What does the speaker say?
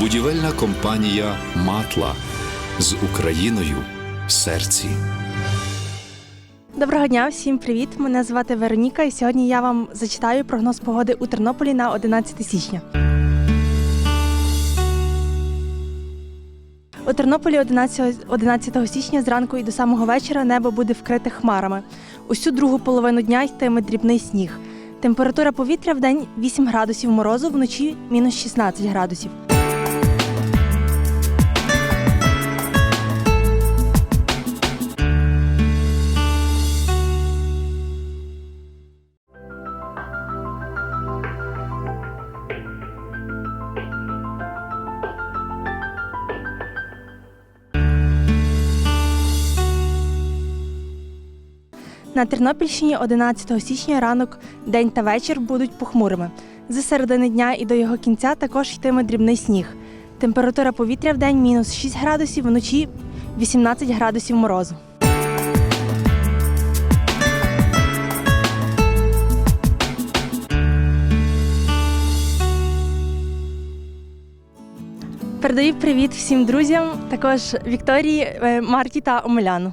Будівельна компанія Матла з Україною в серці. Доброго дня, всім привіт! Мене звати Вероніка, і сьогодні я вам зачитаю прогноз погоди у Тернополі на 11 січня. У Тернополі 11, 11 січня зранку і до самого вечора небо буде вкрите хмарами. Усю другу половину дня йтиме дрібний сніг. Температура повітря в день 8 градусів морозу, вночі мінус 16 градусів. На Тернопільщині 11 січня ранок, день та вечір будуть похмурими. З середини дня і до його кінця також йтиме дрібний сніг. Температура повітря в день мінус 6 градусів, вночі 18 градусів морозу. Передаю привіт всім друзям, також Вікторії, е, Марті та Омеляну.